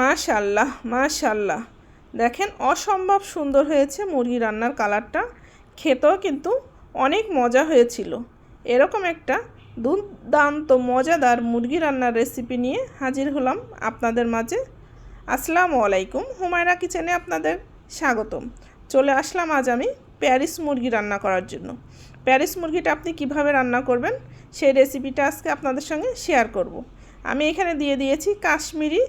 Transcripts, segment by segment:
মাশাল্লাহ মাশাল্লাহ। দেখেন, অসম্ভব সুন্দর হয়েছে মুরগি রান্নার কালারটা। খেতেও কিন্তু অনেক মজা হয়েছিল। এরকম একটা দুর্দান্ত, মজাদার মুরগি রান্নার রেসিপি নিয়ে হাজির হলাম আপনাদের মাঝে। আসসালামু আলাইকুম, হুমায়রা কিচেনে আপনাদের স্বাগতম। চলে আসলাম আজ আমি প্যারিস মুরগি রান্না করার জন্য। প্যারিস মুরগিটা আপনি কীভাবে রান্না করবেন, সেই রেসিপিটা আজকে আপনাদের সঙ্গে শেয়ার করব। আমি এখানে দিয়ে দিয়েছি কাশ্মীরি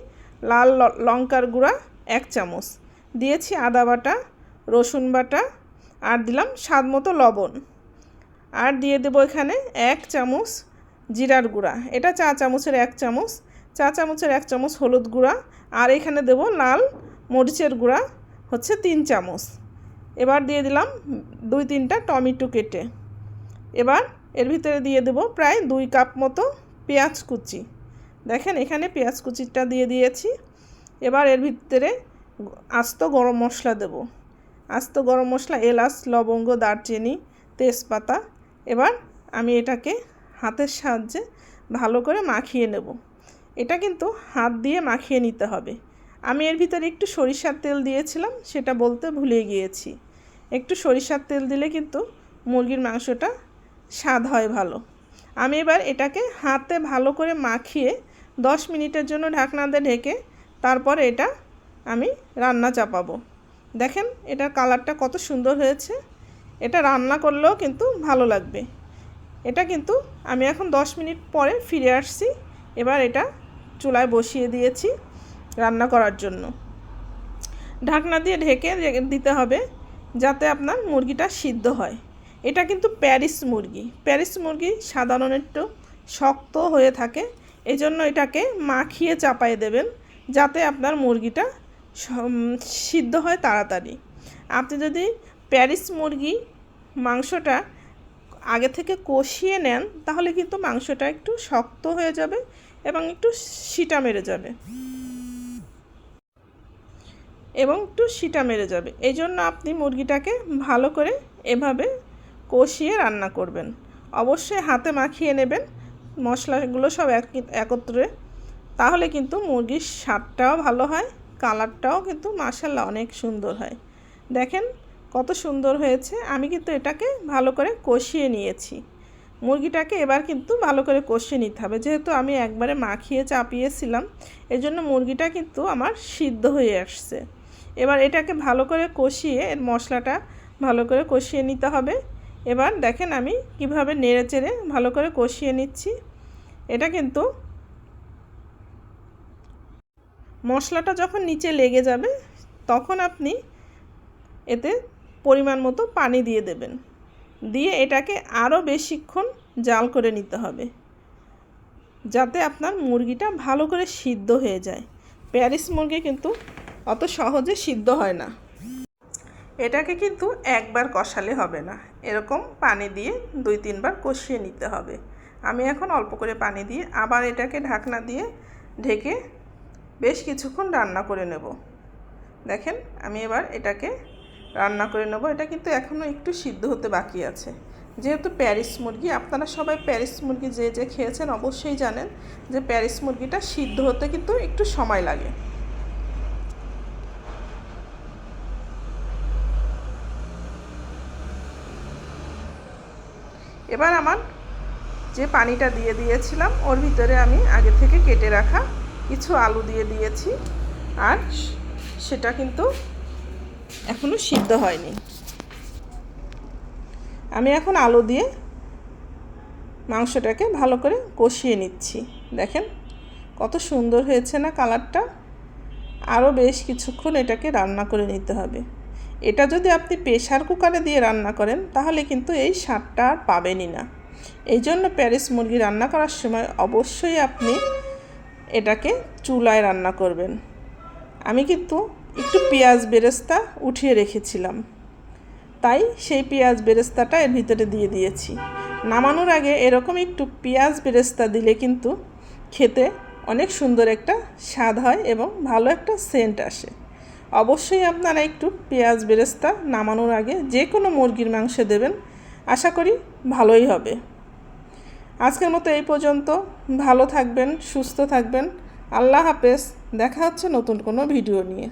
লাল লঙ্কার গুঁড়া এক চামচ। দিয়েছি আদা বাটা, রসুন বাটা আর দিলাম স্বাদ মতো লবণ। আর দিয়ে দেবো এখানে এক চামচ জিরার গুঁড়া। এটা চা চামচের এক চামচ, চা চামচের এক চামচ হলুদ গুঁড়া আর এখানে দেবো লাল মরিচের গুঁড়া হচ্ছে তিন চামচ। এবার দিয়ে দিলাম দুই তিনটা টমেটো কেটে। এবার এর ভিতরে দিয়ে দেবো প্রায় দুই কাপ মতো পেঁয়াজ কুচি। দেখেন, এখানে পেঁয়াজ কুচিটা দিয়ে দিয়েছি। এবার এর ভিতরে আস্ত গরম মশলা দেব। আস্ত গরম মশলা, এলাচ, লবঙ্গ, দারচিনি, তেজপাতা। এবার আমি এটাকে হাতের সাহায্যে ভালো করে মাখিয়ে নেব। এটা কিন্তু হাত দিয়ে মাখিয়ে নিতে হবে। আমি এর ভিতরে একটু সরিষার তেল দিয়েছিলাম, সেটা বলতে ভুলে গিয়েছি। একটু সরিষার তেল দিলে কিন্তু মুরগির মাংসটা স্বাদ হয় ভালো। আমি এবার এটাকে হাতে ভালো করে মাখিয়ে দশ মিনিটের জন্য ঢাকনা দিয়ে ঢেকে তারপর এটা আমি রান্না চাপাবো। দেখেন এটার কালারটা কত সুন্দর হয়েছে। এটা রান্না করলেও কিন্তু ভালো লাগবে। এটা কিন্তু আমি এখন দশ মিনিট পরে ফিরে আসছি। এবার এটা চুলায় বসিয়ে দিয়েছি রান্না করার জন্য। ঢাকনা দিয়ে ঢেকে দিতে হবে যাতে আপনার মুরগিটা সিদ্ধ হয়। এটা কিন্তু প্যারিস মুরগি। প্যারিস মুরগি সাধারণ একটু শক্ত হয়ে থাকে। এই জন্য এটাকে মাখিয়ে চাপায় দেবেন যাতে আপনার মুরগিটা সিদ্ধ হয় তাড়াতাড়ি। আপনি যদি প্যারিস মুরগি মাংসটা আগে থেকে কষিয়ে নেন, তাহলে কিন্তু মাংসটা একটু শক্ত হয়ে যাবে এবং একটু সিটা মেরে যাবে। এবং একটু সিটা মেরে যাবে। এই জন্য আপনি মুরগিটাকে ভালো করে এভাবে কষিয়ে রান্না করবেন। অবশ্যই হাতে মাখিয়ে নেবেন। মশলাগুলো সব এক, একত্রে, তাহলে কিন্তু মুরগির স্বাদটাও ভালো হয়, কালারটাও কিন্তু মাসাল্লাহ অনেক সুন্দর হয়। দেখেন কত সুন্দর হয়েছে, আমি কিন্তু এটাকে ভালো করে কষিয়ে নিয়েছি। মুরগিটাকে এবার কিন্তু ভালো করে কষিয়ে নিতে হবে, যেহেতু আমি একবারে মাখিয়ে চাপিয়েছিলাম এই জন্য মুরগিটা কিন্তু আমার সিদ্ধ হয়ে আসছে। এবার এটাকে ভালো করে কষিয়ে, এর মশলাটা ভালো করে কষিয়ে নিতে হবে। এবার দেখেন আমি কীভাবে নেড়ে চেড়ে ভালো করে কষিয়ে নিচ্ছি। এটা কিন্তু মশলাটা যখন নিচে লেগে যাবে, তখন আপনি এতে পরিমাণ মতো পানি দিয়ে দেবেন। দিয়ে এটাকে আরও বেশিক্ষণ জাল করে নিতে হবে, যাতে আপনার মুরগিটা ভালো করে সিদ্ধ হয়ে যায়। প্যারিস মুরগি কিন্তু অত সহজে সিদ্ধ হয় না। এটাকে কিন্তু একবার কষালে হবে না। এরকম পানি দিয়ে দুই তিনবার কষিয়ে নিতে হবে। আমি এখন অল্প করে পানি দিয়ে আবার এটাকে ঢাকনা দিয়ে ঢেকে বেশ কিছুক্ষণ রান্না করে নেব। দেখেন, আমি এবার এটাকে রান্না করে নেব। এটা কিন্তু এখনও একটু সিদ্ধ হতে বাকি আছে। যেহেতু প্যারিস মুরগি, আপনারা সবাই প্যারিস মুরগি যে যে খেয়েছেন অবশ্যই জানেন যে প্যারিস মুরগিটা সিদ্ধ হতে কিন্তু একটু সময় লাগে। এবার আমার যে পানিটা দিয়ে দিয়েছিলাম, ওর ভিতরে আমি আগে থেকে কেটে রাখা কিছু আলু দিয়ে দিয়েছি। আর সেটা কিন্তু এখনও সিদ্ধ হয়নি। আমি এখন আলু দিয়ে মাংসটাকে ভালো করে কষিয়ে নিচ্ছি। দেখেন কত সুন্দর হয়েছে না কালারটা। আরও বেশ কিছুক্ষণ এটাকে রান্না করে নিতে হবে। এটা যদি আপনি প্রেশার কুকারে দিয়ে রান্না করেন, তাহলে কিন্তু এই স্বাদটা আর পাবেনই না। এই জন্য প্যারিস মুরগি রান্না করার সময় অবশ্যই আপনি এটাকে চুলায় রান্না করবেন। আমি কিন্তু একটু পেঁয়াজ বেরেস্তা উঠিয়ে রেখেছিলাম। তাই সেই পেঁয়াজ বেরেস্তাটা এর ভিতরে দিয়ে দিয়েছি। নামানোর আগে এরকম একটু পেঁয়াজ বেরেস্তা দিলে কিন্তু খেতে অনেক সুন্দর একটা স্বাদ হয় এবং ভালো একটা সেন্ট আসে। অবশ্যই আপনারা একটু পেঁয়াজ বেরেস্তা নামানোর আগে যে কোনো মুরগির মাংসে দেবেন। আশা করি ভালোই হবে। আজকের মতো এই পর্যন্ত। ভালো থাকবেন, সুস্থ থাকবেন। আল্লাহ হাফেজ। দেখা হচ্ছে নতুন কোনো ভিডিও নিয়ে।